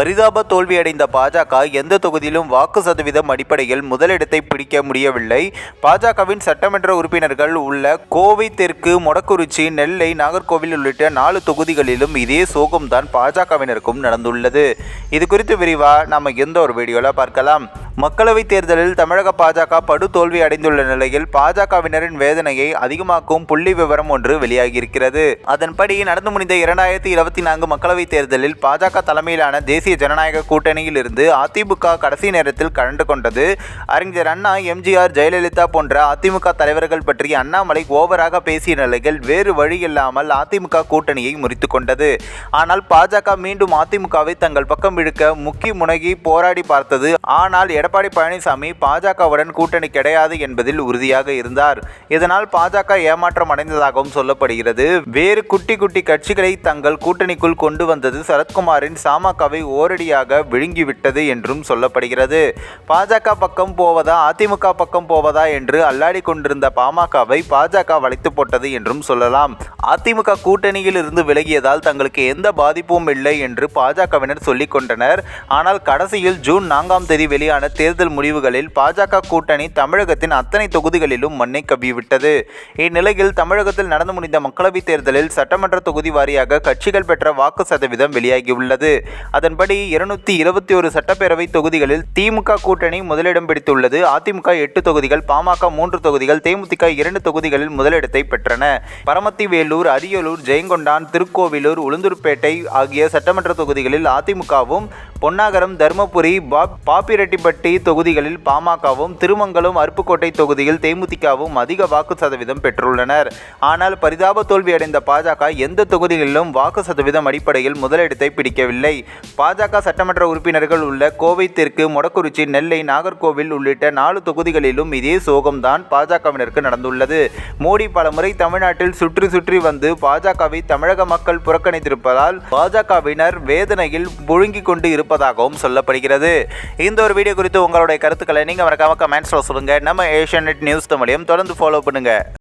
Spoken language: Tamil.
பரிதாப தோல்வியடைந்த பாஜக எந்த தொகுதியிலும் வாக்கு சதவீதம் அடிப்படையில் முதலிடத்தை பிடிக்க முடியவில்லை. பாஜகவின் சட்டமன்ற உறுப்பினர்கள் உள்ள கோவை தெற்கு மொடக்குறிச்சி நெல்லை நாகர்கோவில் உள்ளிட்ட நாலு தொகுதிகளிலும் இதே சோகம்தான் பாஜகவினருக்கும் நடந்துள்ளது. இது குறித்து விரிவாக நம்ம எந்த ஒரு வீடியோவில் பார்க்கலாம். மக்களவைத் தேர்தலில் தமிழக பாஜக படு தோல்வி அடைந்துள்ள நிலையில் பாஜகவினரின் வேதனையை அதிகமாக்கும் புள்ளி விவரம் ஒன்று வெளியாகியிருக்கிறது. அதன்படி நடந்து முடிந்த இரண்டாயிரத்தி இருபத்தி நான்கு மக்களவைத் தேர்தலில் பாஜக தலைமையிலான தேசிய ஜனநாயக கூட்டணியில் இருந்து அதிமுக கடைசி நேரத்தில் கலந்து கொண்டது. அறிஞர் அண்ணா எம்ஜிஆர் ஜெயலலிதா போன்ற அதிமுக தலைவர்கள் பற்றி அண்ணாமலை ஓவராக பேசிய நிலையில் வேறு வழியில்லாமல் அதிமுக கூட்டணியை முறித்து கொண்டது. ஆனால் பாஜக மீண்டும் அதிமுகவை தங்கள் பக்கம் இழுக்க முக்கி முனகி போராடி பார்த்தது. ஆனால் எடப்பாடி பழனிசாமி பாஜகவுடன் கூட்டணி கிடையாது என்பதில் உறுதியாக இருந்தார். இதனால் பாஜக ஏமாற்றம் அடைந்ததாகவும் சொல்லப்படுகிறது. வேறு குட்டி குட்டி கட்சிகளை தங்கள் கூட்டணிக்குள் கொண்டு வந்தது சரத்குமாரின் சாமகவை ஓரடியாக விழுங்கிவிட்டது என்றும் சொல்லப்படுகிறது. பாஜக பக்கம் போவதா அதிமுக பக்கம் போவதா என்று அல்லாடி கொண்டிருந்த பாமகவை பாஜக வளைத்து போட்டது என்றும் சொல்லலாம். அதிமுக கூட்டணியில் இருந்து விலகியதால் தங்களுக்கு எந்த பாதிப்பும் இல்லை என்று பாஜகவினர் சொல்லிக் கொண்டனர். ஆனால் கடைசியில் ஜூன் நான்காம் தேதி வெளியான தேர்தல் முடிவுகளில் பாஜக கூட்டணி தமிழகத்தின் அத்தனை தொகுதிகளிலும் மண்ணை கவ்விவிட்டது. இந்நிலையில் தமிழகத்தில் நடந்து முடிந்த மக்களவைத் தேர்தலில் சட்டமன்ற தொகுதி வாரியாக கட்சிகள் பெற்ற வாக்கு சதவீதம் வெளியாகியுள்ளது. அதன்படி இருநூத்தி இருபத்தி ஒரு சட்டப்பேரவை தொகுதிகளில் திமுக கூட்டணி முதலிடம் பிடித்துள்ளது. அதிமுக எட்டு தொகுதிகள் பாமக மூன்று தொகுதிகள் தேமுதிக இரண்டு தொகுதிகளில் முதலிடத்தை பெற்றன. பரமத்தி வேலூர் அரியலூர் ஜெயங்கொண்டான் திருக்கோவிலூர் உளுந்தூர்பேட்டை ஆகிய சட்டமன்ற தொகுதிகளில் அதிமுகவும் பொன்னாகரம் தருமபுரி பாப் பாப்பிரெட்டிப்பட்டி தொகுதிகளில் பாமகவும் திருமங்கலம் அருப்புக்கோட்டை தொகுதியில் தேமுதிகவும் அதிக வாக்கு சதவீதம் பெற்றுள்ளனர். ஆனால் பரிதாப தோல்வியடைந்த பாஜக எந்த தொகுதிகளிலும் வாக்கு சதவீதம் அடிப்படையில் முதலிடத்தை பிடிக்கவில்லை. பாஜக சட்டமன்ற உறுப்பினர்கள் உள்ள கோவை தெற்கு மொடக்குறிச்சி நெல்லை நாகர்கோவில் உள்ளிட்ட நாலு தொகுதிகளிலும் இதே சோகம்தான் பாஜகவினருக்கு நடந்துள்ளது. மோடி பலமுறை தமிழ்நாட்டில் சுற்றி சுற்றி வந்து பாஜகவை தமிழக மக்கள் புறக்கணித்திருப்பதால் பாஜகவினர் வேதனையில் புழுங்கிக் கொண்டு இருப்பதாகவும் சொல்லப்படுகிறது. இந்த ஒரு வீடியோ குறித்து உங்களுடைய கருத்துக்களை நீங்கள் மறக்காம கமெண்ட்ஸில் சொல்லுங்கள் நம்ம ஏஷியநெட் நியூஸ் தமிழையும் தொடர்ந்து ஃபாலோ பண்ணுங்கள்